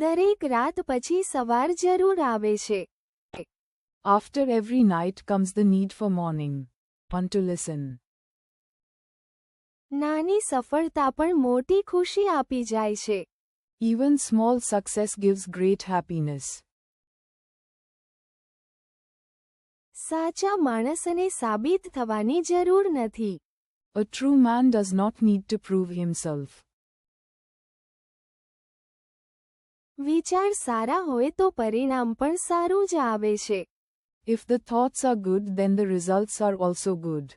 દરેક રાત પછી સવાર જરૂર આવે છે After every night comes the need for morning. Want to listen. નાની સફળતા પણ મોટી ખુશી આપી જાય છે Even small success gives great happiness. સાચા માણસને સાબિત થવાની જરૂર નથી A true man does not need to prove himself. વિચાર સારા હોય તો પરિણામ પણ સારું જ આવે છે if the thoughts are good then the results are also good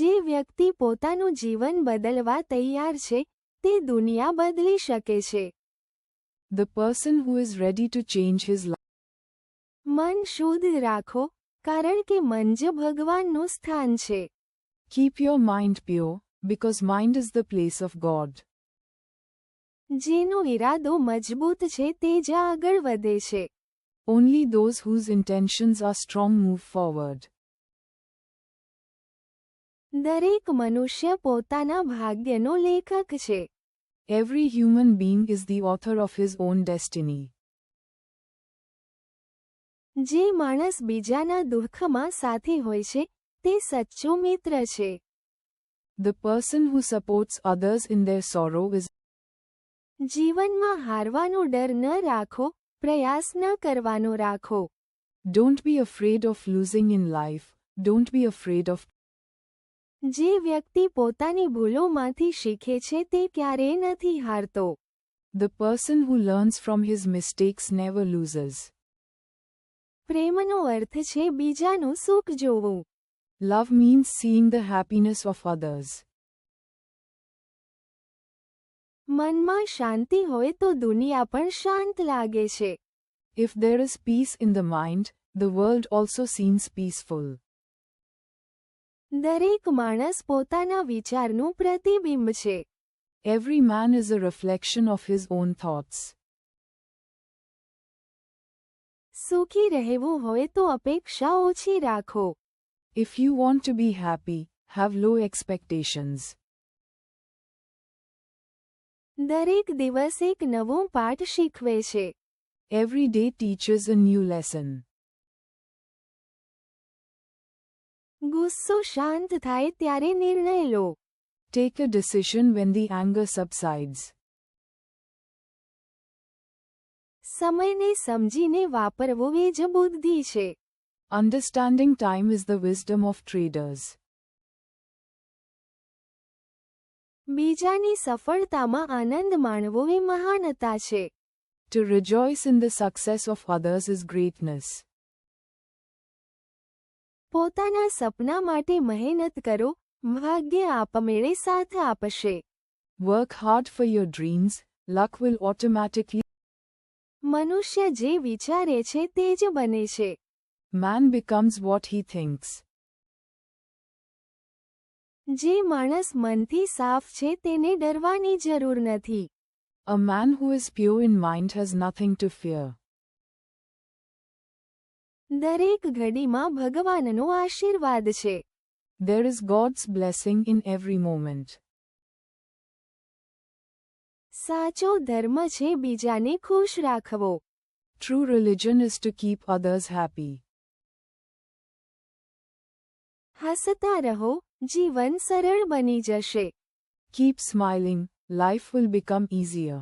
જે વ્યક્તિ પોતાનું જીવન બદલવા તૈયાર છે તે દુનિયા બદલી શકે છે the person who is ready to change his life મન શુદ્ધ રાખો કારણ કે મન જ ભગવાનનું સ્થાન છે keep your mind pure because mind is the place of God જેનો ઈરાદો મજબૂત છે તે જ આગળ વધે છે only those whose intentions are strong move forward દરેક મનુષ્ય પોતાના ભાગ્યનો લેખક છે every human being is the author of his own destiny જે માણસ બીજાના દુઃખમાં સાથે હોય છે તે સચ્ચો મિત્ર છે. The person who supports others in their sorrow is જીવનમાં હારવાનો ડર ન રાખો પ્રયાસ ન કરવાનો રાખો don't be afraid of losing in life don't be afraid of જે વ્યક્તિ પોતાની ભૂલોમાંથી શીખે છે તે ક્યારેય નથી હારતો the person who learns from his mistakes never losers પ્રેમનો અર્થ છે બીજાનું સુખ જોવું love means seeing the happiness of others મનમાં શાંતિ હોય તો દુનિયા પણ શાંત લાગે છે if there is peace in the mind the world also seems peaceful દરેક માણસ પોતાના વિચારનું પ્રતિબિંબ છે every man is a reflection of his own thoughts સુખી રહેવું હોય તો અપેક્ષા ઓછી રાખો if you want to be happy have low expectations દરેક દિવસ એક નવો પાઠ શીખવે છે every day teachers a new lesson ગુસ્સો શાંત થાય ત્યારે નિર્ણય લો take a decision van the anger subsides સમયને સમજીને વાપરવો એ જ બુદ્ધિ છે understanding time is the wisdom of traders બીજાની સફળતામાં આનંદ માણવો એ મહાનતા છે To rejoice in the success of others is greatness. પોતાના સપના માટે મહેનત કરો ભાગ્ય આપમેળે સાથ આપશે Work hard for your dreams, luck will automatically. મનુષ્ય જે વિચારે છે તે જ બને છે Man becomes what he thinks. જે માણસ મનથી સાફ છે તેને ડરવાની જરૂર નથી A man who is pure in mind has nothing to fear. દરેક ઘડીમાં ભગવાનનો આશીર્વાદ છે There is God's blessing in every moment. સાચો ધર્મ છે બીજાને ખુશ રાખવો True religion is to keep others happy. હસતા રહો જીવન સરળ બની જશે keep smiling life will become easier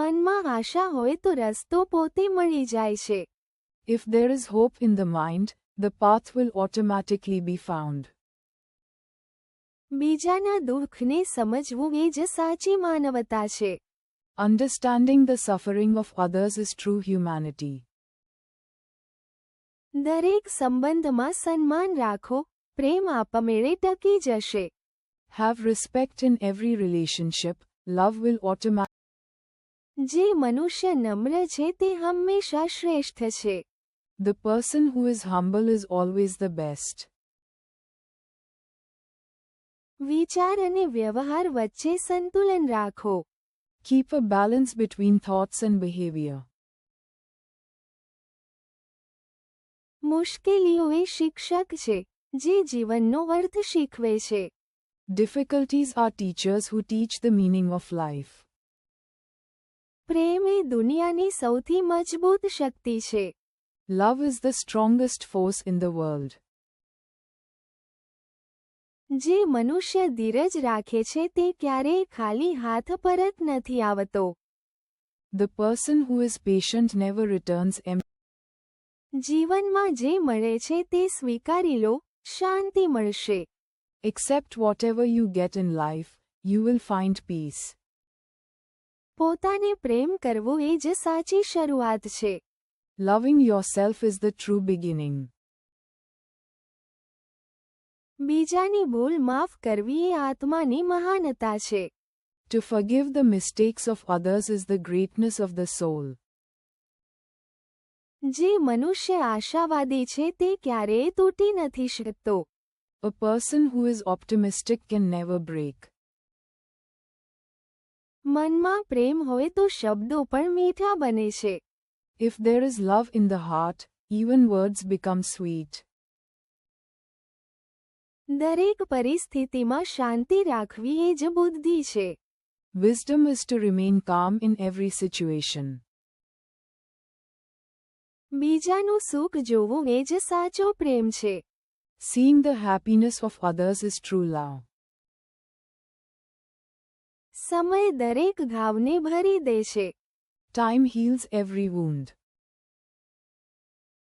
મનમાં આશા હોય તો રસ્તો પોતે મળી જાય છે if there is hope in the mind the path will automatically be found બીજાના દુઃખને સમજવું એ જ સાચી માનવતા છે understanding the suffering of others is true humanity દરેક સંબંધમાં સન્માન રાખો પ્રેમ આપમેળે ટકી જશે have respect in every relationship love will automatic જે મનુષ્ય નમ્ર છે તે હંમેશા શ્રેષ્ઠ છે the person who is humble is always the best વિચાર અને વ્યવહાર વચ્ચે સંતુલન રાખો keep a balance between thoughts and behaviour મુશ્કેલીઓ એ શિક્ષક છે જે જીવનનો અર્થ શીખવે છે difficulties are teachers who teach the meaning of life પ્રેમ એ દુનિયાની સૌથી મજબૂત શક્તિ છે love is the strongest force in the world જે મનુષ્ય ધીરજ રાખે છે તે ક્યારેય ખાલી હાથ પરત નથી આવતો The person who is patient never returns એમ જીવનમાં જે મળે છે તે સ્વીકારી લો શાંતિ મળશે accept whatever you get in life you will find peace પોતાને પ્રેમ કરવો એ જ સાચી શરૂઆત છે loving yourself is the true beginning બીજાની ભૂલ માફ કરવી એ આત્માની મહાનતા છે to forgive the mistakes of others is the greatness of the soul જે મનુષ્ય આશાવાદી છે તે ક્યારેય તૂટી નથી શકતો a person who is optimistic can never break મનમાં પ્રેમ હોય તો શબ્દો પણ મીઠા બને છે if there is love in the heart even words become sweet દરેક પરિસ્થિતિમાં શાંતિ રાખવી એ જ બુદ્ધિ છે wisdom is to remain calm in every situation બીજાનું સુખ જોવું એ જ સાચો પ્રેમ છે seeing the happiness of others is true love સમય દરેક ઘાવને ભરી દે છે ટાઈમ હીલ્સ એવરી વુન્ડ